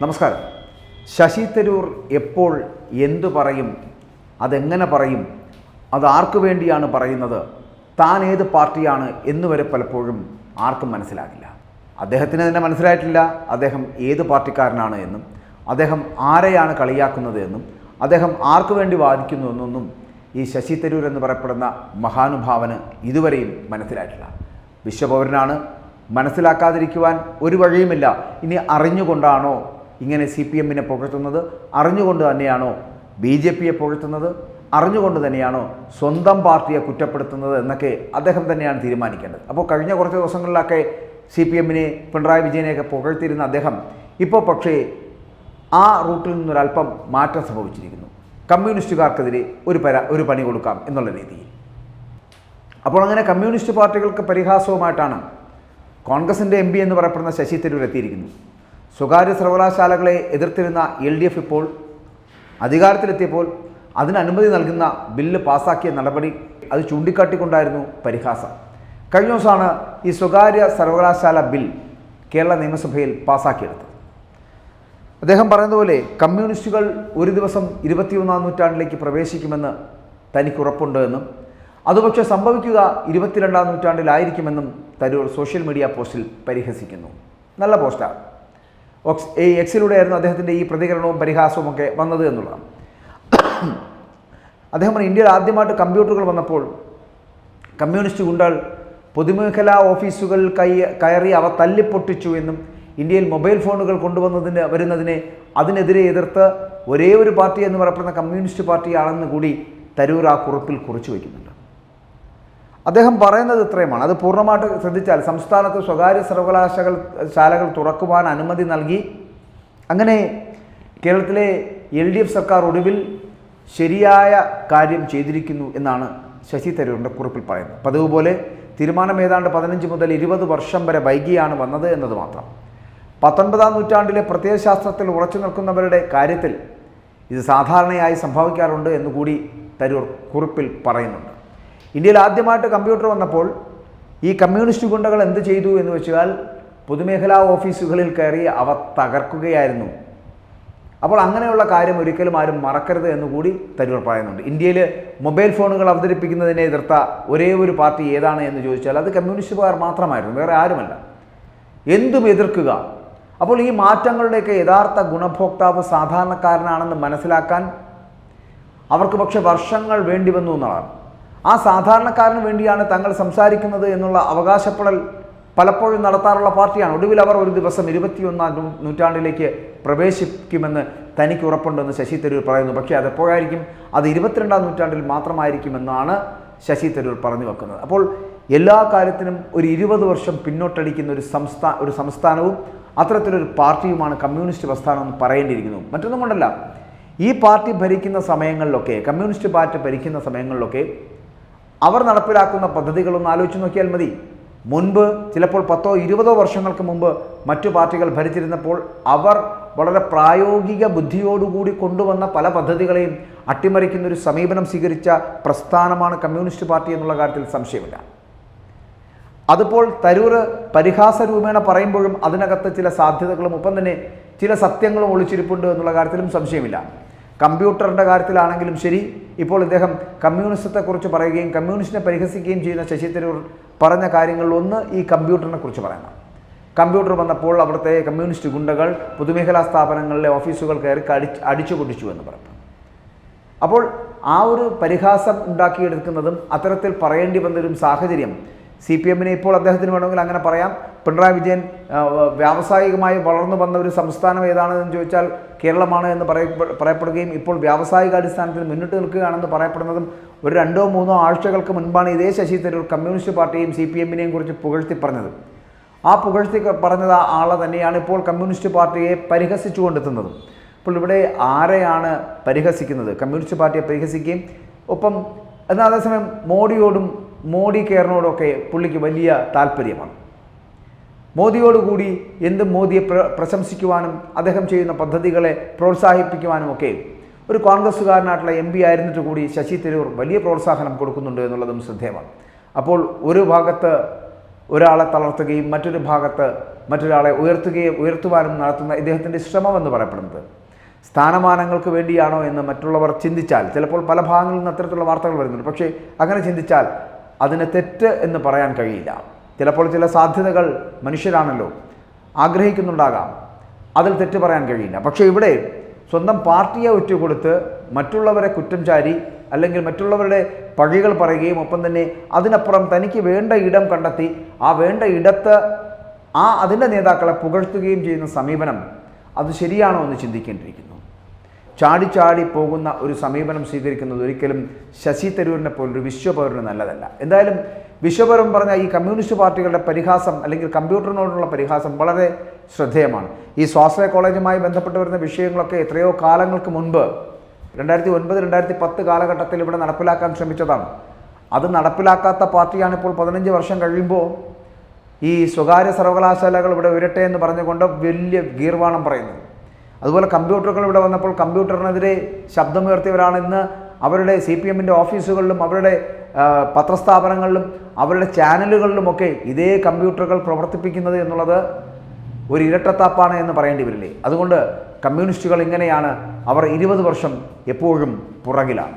നമസ്കാരം. ശശി തരൂർ എപ്പോൾ എന്തു പറയും അതെങ്ങനെ പറയും അത് ആർക്കു വേണ്ടിയാണ് പറയുന്നത് താൻ ഏത് പാർട്ടിയാണ് എന്നുവരെ പലപ്പോഴും ആർക്കും മനസ്സിലാകില്ല. അദ്ദേഹത്തിന് തന്നെ മനസ്സിലായിട്ടില്ല അദ്ദേഹം ഏത് പാർട്ടിക്കാരനാണ് എന്നും അദ്ദേഹം ആരെയാണ് കളിയാക്കുന്നത് എന്നും അദ്ദേഹം ആർക്കു വേണ്ടി വാദിക്കുന്നു എന്നൊന്നും ഈ ശശി തരൂർ എന്ന് പറയപ്പെടുന്ന മഹാനുഭാവന് ഇതുവരെയും മനസ്സിലായിട്ടില്ല. വിശ്വപൗരനാണ്. മനസ്സിലാക്കാതിരിക്കുവാൻ ഒരു വഴിയുമില്ല. ഇനി അറിഞ്ഞുകൊണ്ടാണോ ഇങ്ങനെ സി പി എമ്മിനെ പുകഴ്ത്തുന്നത് അറിഞ്ഞുകൊണ്ട് തന്നെയാണോ ബി ജെ പിയെ പുകഴ്ത്തുന്നത്? അറിഞ്ഞുകൊണ്ട് തന്നെയാണോ സ്വന്തം പാർട്ടിയെ കുറ്റപ്പെടുത്തുന്നത് എന്നൊക്കെ അദ്ദേഹം തന്നെയാണ് തീരുമാനിക്കേണ്ടത്. അപ്പോൾ കഴിഞ്ഞ കുറച്ച് ദിവസങ്ങളിലൊക്കെ സി പി എമ്മിനെ പിണറായി വിജയനെയൊക്കെ പുകഴ്ത്തിയിരുന്ന അദ്ദേഹം ഇപ്പോൾ പക്ഷേ ആ റൂട്ടിൽ നിന്നൊരല്പം മാറ്റം സംഭവിച്ചിരിക്കുന്നു. കമ്മ്യൂണിസ്റ്റുകാർക്കെതിരെ ഒരു പരാ ഒരു പണി കൊടുക്കാം എന്നുള്ള രീതിയിൽ. അപ്പോൾ അങ്ങനെ കമ്മ്യൂണിസ്റ്റ് പാർട്ടികൾക്ക് പരിഹാസവുമായിട്ടാണ് കോൺഗ്രസിന്റെ എം എന്ന് പറയപ്പെടുന്ന ശശി തരൂർ എത്തിയിരിക്കുന്നു സ്വകാര്യ സർവകലാശാലകളെ എതിർത്തിരുന്ന എൽ ഡി എഫ് ഇപ്പോൾ അധികാരത്തിലെത്തിയപ്പോൾ അതിനനുമതി നൽകുന്ന ബില്ല് പാസാക്കിയ നടപടി അത് ചൂണ്ടിക്കാട്ടിക്കൊണ്ടായിരുന്നു പരിഹാസം. കഴിഞ്ഞ ദിവസമാണ് ഈ സ്വകാര്യ സർവകലാശാല ബിൽ കേരള നിയമസഭയിൽ പാസാക്കിയെടുത്തത്. അദ്ദേഹം പറയുന്ന പോലെ കമ്മ്യൂണിസ്റ്റുകൾ ഒരു ദിവസം ഇരുപത്തിയൊന്നാം നൂറ്റാണ്ടിലേക്ക് പ്രവേശിക്കുമെന്ന് തനിക്ക് ഉറപ്പുണ്ട് എന്നും അതുപക്ഷെ പക്ഷേ സംഭവിക്കുക ഇരുപത്തിരണ്ടാം നൂറ്റാണ്ടിലായിരിക്കുമെന്നും തരൂർ സോഷ്യൽ മീഡിയ പോസ്റ്റിൽ പരിഹസിക്കുന്നു. നല്ല പോസ്റ്റാണ്. ഓക്സ് ഈ എക്സിലൂടെയായിരുന്നു അദ്ദേഹത്തിന്റെ ഈ പ്രതികരണവും പരിഹാസവും ഒക്കെ വന്നത് എന്നുള്ളതാണ്. അദ്ദേഹം പറഞ്ഞു ഇന്ത്യയിൽ ആദ്യമായിട്ട് കമ്പ്യൂട്ടറുകൾ വന്നപ്പോൾ കമ്മ്യൂണിസ്റ്റ് ഗുണ്ടകൾ പൊതുമേഖലാ ഓഫീസുകൾ കൈ കയറി അവ തല്ലിപ്പൊട്ടിച്ചു എന്നും ഇന്ത്യയിൽ മൊബൈൽ ഫോണുകൾ കൊണ്ടുവന്നതിന് വരുന്നതിനെ അതിനെതിരെ എതിർത്ത് ഒരേ ഒരു പാർട്ടി എന്ന് പറയപ്പെടുന്ന കമ്മ്യൂണിസ്റ്റ് പാർട്ടിയാണെന്ന് കൂടി തരൂർ ആ കുറിപ്പിൽ കുറിച്ചു വയ്ക്കുന്നുണ്ട്. അദ്ദേഹം പറയുന്നത് ഇത്രയുമാണ്. അത് പൂർണമായിട്ട് ശ്രദ്ധിച്ചാൽ സംസ്ഥാനത്ത് സ്വകാര്യ സർവകലാശകൾ ശാലകൾ തുറക്കുവാൻ അനുമതി നൽകി. അങ്ങനെ കേരളത്തിലെ എൽ ഡി എഫ് സർക്കാർ ഒടുവിൽ ശരിയായ കാര്യം ചെയ്തിരിക്കുന്നു എന്നാണ് ശശി തരൂരിന്റെ കുറിപ്പിൽ പറയുന്നത്. പതിവ് പോലെ തീരുമാനം ഏതാണ്ട് പതിനഞ്ച് മുതൽ ഇരുപത് വർഷം വരെ വൈകിയാണ് വന്നത് എന്നത് മാത്രം. പത്തൊൻപതാം നൂറ്റാണ്ടിലെ പ്രത്യയശാസ്ത്രത്തിൽ ഉറച്ചു നിൽക്കുന്നവരുടെ കാര്യത്തിൽ ഇത് സാധാരണയായി സംഭവിക്കാറുണ്ട് എന്നുകൂടി തരൂർ കുറിപ്പിൽ പറയുന്നുണ്ട്. ഇന്ത്യയിൽ ആദ്യമായിട്ട് കമ്പ്യൂട്ടർ വന്നപ്പോൾ ഈ കമ്മ്യൂണിസ്റ്റ് ഗുണ്ടകൾ എന്ത് ചെയ്തു എന്ന് വെച്ചാൽ പൊതുമേഖലാ ഓഫീസുകളിൽ കയറി അവ തകർക്കുകയായിരുന്നു. അപ്പോൾ അങ്ങനെയുള്ള കാര്യം ഒരിക്കലും ആരും മറക്കരുത് എന്നുകൂടി തരൂർ പറയുന്നുണ്ട്. ഇന്ത്യയിൽ മൊബൈൽ ഫോണുകൾ അവതരിപ്പിക്കുന്നതിനെ എതിർത്ത ഒരേ ഒരു പാർട്ടി ഏതാണ് എന്ന് ചോദിച്ചാൽ അത് കമ്മ്യൂണിസ്റ്റുകാർ മാത്രമായിരുന്നു വേറെ ആരുമല്ല. എന്തും എതിർക്കുക. അപ്പോൾ ഈ മാറ്റങ്ങളുടെയൊക്കെ യഥാർത്ഥ ഗുണഭോക്താവ് സാധാരണക്കാരനാണെന്ന് മനസ്സിലാക്കാൻ അവർക്ക് പക്ഷെ വർഷങ്ങൾ വേണ്ടി വന്നു എന്നുള്ളതാണ്. ആ സാധാരണക്കാരന് വേണ്ടിയാണ് തങ്ങൾ സംസാരിക്കുന്നത് എന്നുള്ള അവകാശപ്പെടൽ പലപ്പോഴും നടത്താറുള്ള പാർട്ടിയാണ്. ഒടുവിൽ അവർ ഒരു ദിവസം ഇരുപത്തിയൊന്നാം നൂറ്റാണ്ടിലേക്ക് പ്രവേശിക്കുമെന്ന് തനിക്ക് ഉറപ്പുണ്ടെന്ന് ശശി തരൂർ പറയുന്നു. പക്ഷേ അതെപ്പോഴായിരിക്കും അത് ഇരുപത്തിരണ്ടാം നൂറ്റാണ്ടിൽ മാത്രമായിരിക്കുമെന്നാണ് ശശി തരൂർ പറഞ്ഞു വെക്കുന്നത്. അപ്പോൾ എല്ലാ കാര്യത്തിനും ഒരു ഇരുപത് വർഷം പിന്നോട്ടടിക്കുന്ന ഒരു സംസ്ഥാന ഒരു സംസ്ഥാനവും അത്തരത്തിലൊരു പാർട്ടിയുമാണ് കമ്മ്യൂണിസ്റ്റ് പ്രസ്ഥാനം എന്ന് പറയേണ്ടിയിരിക്കുന്നു. മറ്റൊന്നും കൊണ്ടല്ല. ഈ പാർട്ടി ഭരിക്കുന്ന സമയങ്ങളിലൊക്കെ കമ്മ്യൂണിസ്റ്റ് പാർട്ടി ഭരിക്കുന്ന സമയങ്ങളിലൊക്കെ അവർ നടപ്പിലാക്കുന്ന പദ്ധതികളൊന്ന് ആലോചിച്ച് നോക്കിയാൽ മതി. മുൻപ് ചിലപ്പോൾ പത്തോ ഇരുപതോ വർഷങ്ങൾക്ക് മുമ്പ് മറ്റു പാർട്ടികൾ ഭരിച്ചിരുന്നപ്പോൾ അവർ വളരെ പ്രായോഗിക ബുദ്ധിയോടുകൂടി കൊണ്ടുവന്ന പല പദ്ധതികളെയും അട്ടിമറിക്കുന്ന ഒരു സമീപനം സ്വീകരിച്ച പ്രസ്ഥാനമാണ് കമ്മ്യൂണിസ്റ്റ് പാർട്ടി എന്നുള്ള കാര്യത്തിൽ സംശയമില്ല. അതിപ്പോൾ തരൂർ പരിഹാസ രൂപേണ പറയുമ്പോഴും അതിനകത്ത് ചില സാധ്യതകളും ഒപ്പം തന്നെ ചില സത്യങ്ങളും ഒളിച്ചിരിപ്പുണ്ട് എന്നുള്ള കാര്യത്തിലും സംശയമില്ല. കമ്പ്യൂട്ടറിന്റെ കാര്യത്തിലാണെങ്കിലും ശരി. ഇപ്പോൾ ഇദ്ദേഹം കമ്മ്യൂണിസത്തെക്കുറിച്ച് പറയുകയും കമ്മ്യൂണിസ്റ്റിനെ പരിഹസിക്കുകയും ചെയ്യുന്ന ശശി തരൂർ പറഞ്ഞ കാര്യങ്ങളിലൊന്ന് ഈ കമ്പ്യൂട്ടറിനെ കുറിച്ച് പറയണം. കമ്പ്യൂട്ടർ വന്നപ്പോൾ അവിടുത്തെ കമ്മ്യൂണിസ്റ്റ് ഗുണ്ടകൾ പൊതുമേഖലാ സ്ഥാപനങ്ങളിലെ ഓഫീസുകൾ കയറി അടിച്ച് അടിച്ചു പൊട്ടിച്ചു എന്ന് പറഞ്ഞു. അപ്പോൾ ആ ഒരു പരിഹാസം ഉണ്ടാക്കിയെടുക്കുന്നതും അത്തരത്തിൽ പറയേണ്ടി വന്നൊരു സാഹചര്യം സി പി എമ്മിനെ ഇപ്പോൾ അദ്ദേഹത്തിന് വേണമെങ്കിൽ അങ്ങനെ പറയാം. പിണറായി വിജയൻ വ്യാവസായികമായി വളർന്നു വന്ന ഒരു സംസ്ഥാനം ഏതാണെന്ന് ചോദിച്ചാൽ കേരളമാണ് എന്ന് പറയ പറയപ്പെടുകയും ഇപ്പോൾ വ്യാവസായിക അടിസ്ഥാനത്തിൽ മുന്നിട്ട് നിൽക്കുകയാണെന്ന് പറയപ്പെടുന്നതും ഒരു രണ്ടോ മൂന്നോ ആഴ്ചകൾക്ക് മുൻപാണ് ഇതേ ശശി തരൂർ കമ്മ്യൂണിസ്റ്റ് പാർട്ടിയെയും സി പി എമ്മിനെയും കുറിച്ച് പുകഴ്ത്തി പറഞ്ഞത്. ആ പുകഴ്ത്തി പറഞ്ഞത് ആ ആളെ തന്നെയാണ് ഇപ്പോൾ കമ്മ്യൂണിസ്റ്റ് പാർട്ടിയെ പരിഹസിച്ചു കൊണ്ടെത്തുന്നതും അപ്പോൾ ഇവിടെ ആരെയാണ് പരിഹസിക്കുന്നത്? കമ്മ്യൂണിസ്റ്റ് പാർട്ടിയെ പരിഹസിക്കുകയും ഒപ്പം എന്നാൽ അതേസമയം മോഡിയോടും മോഡി കെയറിനോടൊക്കെ പുള്ളിക്ക് വലിയ താല്പര്യമാണ്. മോദിയോടുകൂടി എന്തും മോദിയെ പ്ര പ്രശംസിക്കുവാനും അദ്ദേഹം ചെയ്യുന്ന പദ്ധതികളെ പ്രോത്സാഹിപ്പിക്കുവാനും ഒക്കെ ഒരു കോൺഗ്രസ്സുകാരനായിട്ടുള്ള എം പി ആയിരുന്നിട്ട് കൂടി ശശി തരൂർ വലിയ പ്രോത്സാഹനം കൊടുക്കുന്നുണ്ട് എന്നുള്ളതും ശ്രദ്ധേയമാണ്. അപ്പോൾ ഒരു ഭാഗത്ത് ഒരാളെ തളർത്തുകയും മറ്റൊരു ഭാഗത്ത് മറ്റൊരാളെ ഉയർത്തുകയും ഉയർത്തുവാനും നടത്തുന്ന ഇദ്ദേഹത്തിന്റെ ശ്രമമെന്ന് പറയപ്പെടുന്നത്. സ്ഥാനമാനങ്ങൾക്ക് വേണ്ടിയാണോ എന്ന് മറ്റുള്ളവർ ചിന്തിച്ചാൽ ചിലപ്പോൾ പല ഭാഗങ്ങളിൽ നിന്ന് അത്തരത്തിലുള്ള വാർത്തകൾ വരുന്നുണ്ട്. പക്ഷേ അങ്ങനെ ചിന്തിച്ചാൽ അതിന് തെറ്റ് എന്ന് പറയാൻ കഴിയില്ല. ചിലപ്പോൾ ചില സാധ്യതകൾ മനുഷ്യരാണല്ലോ ആഗ്രഹിക്കുന്നുണ്ടാകാം. അതിൽ തെറ്റ് പറയാൻ കഴിയില്ല. പക്ഷേ ഇവിടെ സ്വന്തം പാർട്ടിയെ ഒറ്റുകൊടുത്ത് മറ്റുള്ളവരെ കുറ്റം ചാരി അല്ലെങ്കിൽ മറ്റുള്ളവരുടെ പഴികൾ പറയുകയും ഒപ്പം തന്നെ അതിനപ്പുറം തനിക്ക് വേണ്ട ഇടം കണ്ടെത്തി ആ വേണ്ട ഇടത്ത് ആ അതിന്റെ നേതാക്കളെ പുകഴ്ത്തുകയും ചെയ്യുന്ന സമീപനം അത് ശരിയാണോ എന്ന് ചിന്തിക്കേണ്ടിയിരിക്കുന്നു. ചാടി ചാടി പോകുന്ന ഒരു സമീപനം സ്വീകരിക്കുന്നത് ഒരിക്കലും ശശി തരൂരിനെ പോലൊരു വിശ്വപൗരന് നല്ലതല്ല. എന്തായാലും വിശ്വപൗരൻ പറഞ്ഞ ഈ കമ്മ്യൂണിസ്റ്റ് പാർട്ടികളുടെ പരിഹാസം അല്ലെങ്കിൽ കമ്പ്യൂട്ടറിനോടുള്ള പരിഹാസം വളരെ ശ്രദ്ധേയമാണ്. ഈ സ്വാശ്രയ കോളേജുമായി ബന്ധപ്പെട്ട് വരുന്ന വിഷയങ്ങളൊക്കെ എത്രയോ കാലങ്ങൾക്ക് മുൻപ് രണ്ടായിരത്തി ഒൻപത് രണ്ടായിരത്തി പത്ത് കാലഘട്ടത്തിൽ ഇവിടെ നടപ്പിലാക്കാൻ ശ്രമിച്ചതാണ്. അത് നടപ്പിലാക്കാത്ത പാർട്ടിയാണ് ഇപ്പോൾ പതിനഞ്ച് വർഷം കഴിയുമ്പോൾ ഈ സ്വകാര്യ സർവകലാശാലകൾ ഇവിടെ ഉയരട്ടെ എന്ന് പറഞ്ഞുകൊണ്ട് വലിയ ഗീർവാണം പറയുന്നത്. അതുപോലെ കമ്പ്യൂട്ടറുകൾ ഇവിടെ വന്നപ്പോൾ കമ്പ്യൂട്ടറിനെതിരെ ശബ്ദമുയർത്തിയവരാണ് ഇന്ന്. അവരുടെ സി പി എമ്മിന്റെ ഓഫീസുകളിലും അവരുടെ പത്രസ്ഥാപനങ്ങളിലും അവരുടെ ചാനലുകളിലുമൊക്കെ ഇതേ കമ്പ്യൂട്ടറുകൾ പ്രവർത്തിപ്പിക്കുന്നത് എന്നുള്ളത് ഒരു ഇരട്ടത്താപ്പാണ് എന്ന് പറയേണ്ടി വരില്ലേ? അതുകൊണ്ട് കമ്മ്യൂണിസ്റ്റുകൾ ഇങ്ങനെയാണ് അവർ ഇരുപത് വർഷം എപ്പോഴും പുറകിലാണ്.